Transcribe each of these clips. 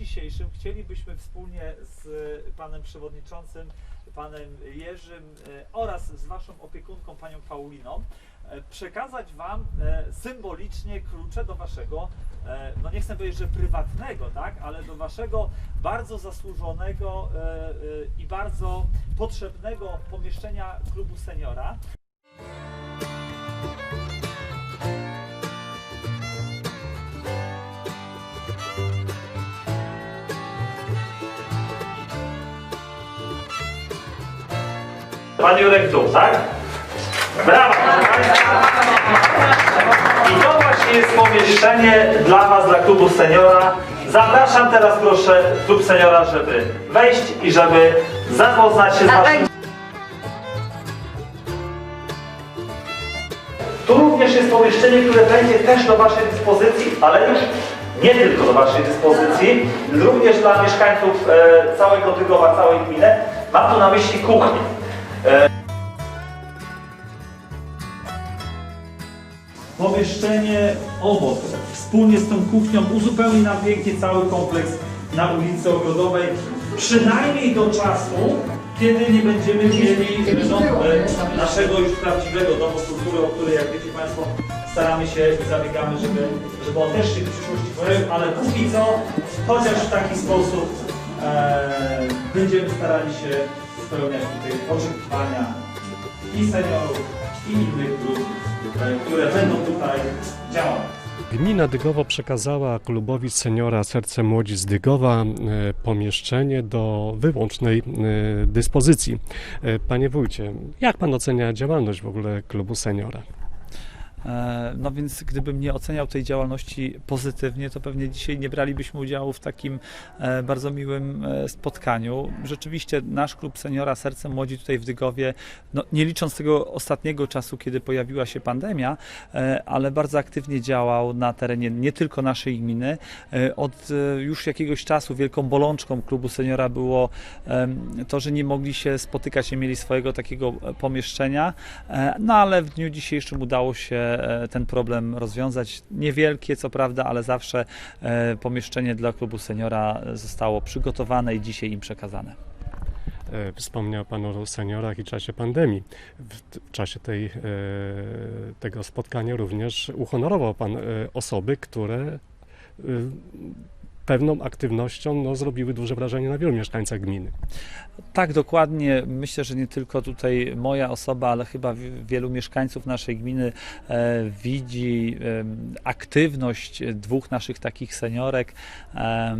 dzisiejszym chcielibyśmy wspólnie z panem przewodniczącym, panem Jerzym e, oraz z waszą opiekunką, panią Pauliną, e, przekazać wam e, symbolicznie klucze do waszego, e, no nie chcę powiedzieć, że prywatnego, tak, ale do waszego bardzo zasłużonego e, e, i bardzo potrzebnego pomieszczenia klubu seniora. Pan Jurek tu, tak? Państwa. I to właśnie jest pomieszczenie dla Was, dla klubu seniora. Zapraszam teraz proszę klub seniora, żeby wejść i żeby zapoznać się z Waszym... Tu również jest pomieszczenie, które będzie też do Waszej dyspozycji, ale już nie tylko do Waszej dyspozycji, również dla mieszkańców e, całego Tygowa, całej gminy. Mam tu na myśli kuchnię. Pomieszczenie obok, wspólnie z tą kuchnią, uzupełni nam pięknie cały kompleks na ulicy Ogrodowej. Przynajmniej do czasu, kiedy nie będziemy mieli no, e, naszego już prawdziwego domu kultury, o który, jak wiecie Państwo, staramy się i zabiegamy, żeby, żeby on też się w przyszłości pojawił, ale póki co, chociaż w taki sposób e, będziemy starali się spełniać tutaj oczekiwania i seniorów, i innych grup, które będą tutaj działać. Gmina Dygowo przekazała klubowi seniora Serce Młodzi z Dygowa e, pomieszczenie do wyłącznej e, dyspozycji. E, Panie wójcie, jak pan ocenia działalność w ogóle klubu seniora? E, No więc gdybym nie oceniał tej działalności pozytywnie, to pewnie dzisiaj nie bralibyśmy udziału w takim e, bardzo miłym e, spotkaniu. Rzeczywiście nasz klub seniora Serce Młodzi tutaj w Dygowie, no nie licząc tego ostatniego czasu, kiedy pojawiła się pandemia, ale bardzo aktywnie działał na terenie nie tylko naszej gminy. Od już jakiegoś czasu wielką bolączką klubu seniora było to, że nie mogli się spotykać, nie mieli swojego takiego pomieszczenia, No ale w dniu dzisiejszym udało się ten problem rozwiązać. Niewielkie, co prawda, ale zawsze e, pomieszczenie dla klubu seniora zostało przygotowane i dzisiaj im przekazane. E, Wspomniał Pan o seniorach i czasie pandemii. W czasie tej, e, tego spotkania również uhonorował Pan e, osoby, które e, pewną aktywnością no, zrobiły duże wrażenie na wielu mieszkańcach gminy. Tak, dokładnie. Myślę, że nie tylko tutaj moja osoba, ale chyba wi- wielu mieszkańców naszej gminy e, widzi em, aktywność dwóch naszych takich seniorek, e,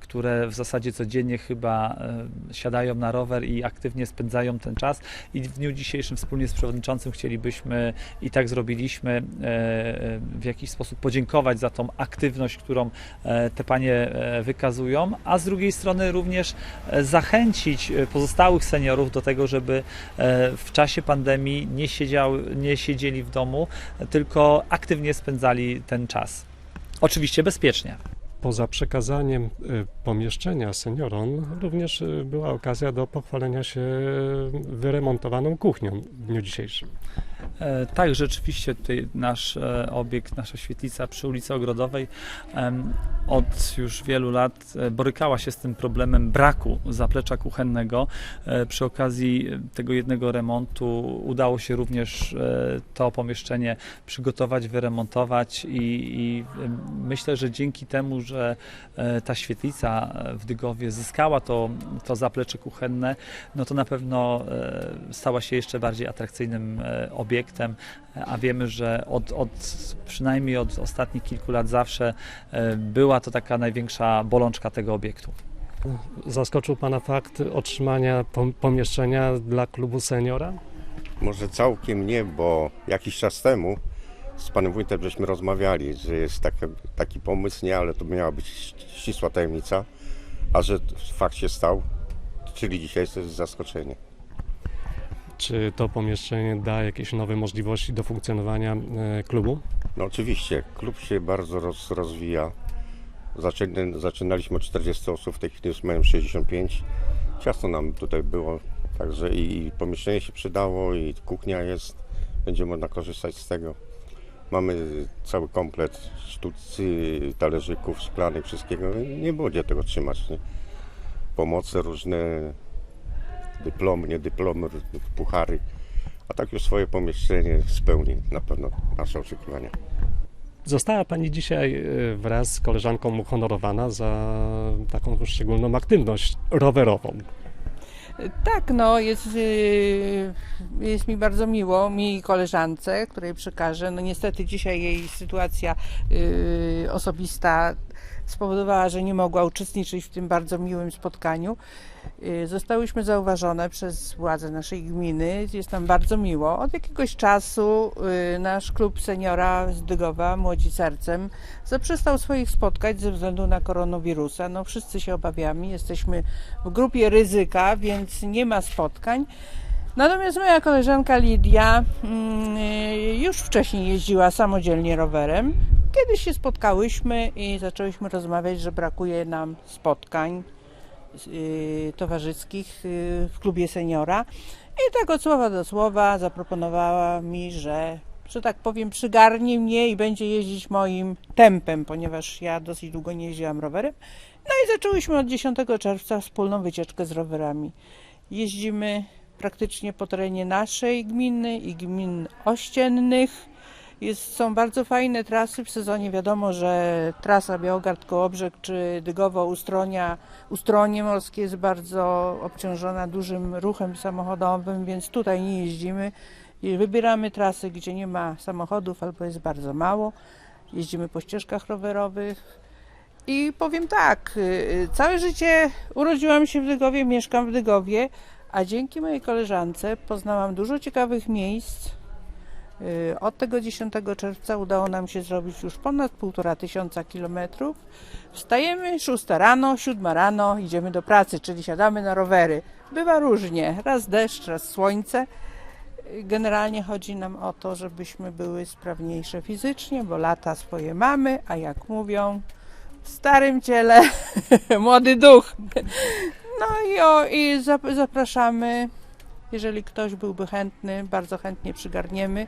które w zasadzie codziennie chyba e, siadają na rower i aktywnie spędzają ten czas. I w dniu dzisiejszym wspólnie z przewodniczącym chcielibyśmy i tak zrobiliśmy e, e, w jakiś sposób podziękować za tą aktywność, którą e, te panie e, wykazują, a z drugiej strony również e, zachęcić e, pozostałych seniorów do tego, żeby w czasie pandemii nie, siedział, nie siedzieli w domu, tylko aktywnie spędzali ten czas. Oczywiście bezpiecznie. Poza przekazaniem pomieszczenia seniorom, również była okazja do pochwalenia się wyremontowaną kuchnią w dniu dzisiejszym. E, Tak, rzeczywiście tutaj nasz e, obiekt, nasza świetlica przy ulicy Ogrodowej od już wielu lat e, borykała się z tym problemem braku zaplecza kuchennego. Przy okazji tego jednego remontu udało się również to pomieszczenie przygotować, wyremontować i, i myślę, że dzięki temu, że ta świetlica w Dygowie zyskała to, to zaplecze kuchenne, no to na pewno stała się jeszcze bardziej atrakcyjnym e, obiektem, a wiemy, że od, od przynajmniej od ostatnich kilku lat zawsze e, była to taka największa bolączka tego obiektu. Zaskoczył Pana fakt otrzymania pom- pomieszczenia dla klubu seniora? Może całkiem nie, bo jakiś czas temu z panem wójtem żeśmy rozmawiali, że jest taki, taki pomysł, nie, ale to miała być ścisła tajemnica, a że fakt się stał, czyli dzisiaj to jest zaskoczenie. Czy to pomieszczenie da jakieś nowe możliwości do funkcjonowania e, klubu? No oczywiście, klub się bardzo roz, rozwija. Zaczyna, zaczynaliśmy od 40 osób, w tej chwili już mają 65. Ciasno nam tutaj było, także i pomieszczenie się przydało, i kuchnia jest, będzie można korzystać z tego. Mamy cały komplet sztucy, talerzyków, szklanych, wszystkiego. Nie było gdzie tego trzymać. Nie? Pomoce różne, dyplomy, nie dyplomy, puchary. A tak już swoje pomieszczenie spełni na pewno nasze oczekiwania. Została Pani dzisiaj e, wraz z koleżanką uhonorowana za taką szczególną aktywność rowerową. Tak, no jest, y, jest mi bardzo miło, mi i koleżance, której przekażę. No niestety dzisiaj jej sytuacja y, osobista spowodowała, że nie mogła uczestniczyć w tym bardzo miłym spotkaniu. Y, Zostałyśmy zauważone przez władze naszej gminy. Jest nam bardzo miło. Od jakiegoś czasu y, nasz klub seniora z Dygowa, Młodzi Sercem, zaprzestał swoich spotkań ze względu na koronawirusa. No wszyscy się obawiamy, jesteśmy w grupie ryzyka, więc nie ma spotkań. Natomiast moja koleżanka Lidia mm, y, już wcześniej jeździła samodzielnie rowerem. Kiedyś się spotkałyśmy i zaczęłyśmy rozmawiać, że brakuje nam spotkań y, towarzyskich y, w klubie seniora. I tak od słowa do słowa zaproponowała mi, że, że tak powiem, przygarnie mnie i będzie jeździć moim tempem, ponieważ ja dosyć długo nie jeździłam rowerem. No i zaczęłyśmy od 10 czerwca wspólną wycieczkę z rowerami. Jeździmy praktycznie po terenie naszej gminy i gmin ościennych. Jest, są bardzo fajne trasy. W sezonie wiadomo, że trasa Białogard Kołobrzeg czy Dygowo Ustronia, Ustronie Morskie jest bardzo obciążona dużym ruchem samochodowym, więc tutaj nie jeździmy. Wybieramy trasy, gdzie nie ma samochodów albo jest bardzo mało. Jeździmy po ścieżkach rowerowych. I powiem tak, y, y, całe życie urodziłam się w Dygowie, mieszkam w Dygowie, a dzięki mojej koleżance poznałam dużo ciekawych miejsc. Y, Od tego 10 czerwca udało nam się zrobić już ponad półtora tysiąca kilometrów. Wstajemy 6 rano, 7 rano, idziemy do pracy, czyli siadamy na rowery. Bywa różnie, raz deszcz, raz słońce. Y, Generalnie chodzi nam o to, żebyśmy były sprawniejsze fizycznie, bo lata swoje mamy, a jak mówią, w starym ciele młody duch. No i, o, i zap- zapraszamy, jeżeli ktoś byłby chętny, bardzo chętnie przygarniemy.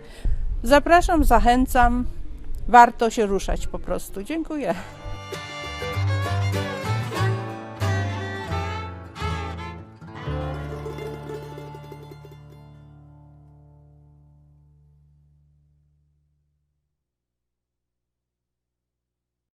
Zapraszam, zachęcam. Warto się ruszać po prostu. Dziękuję.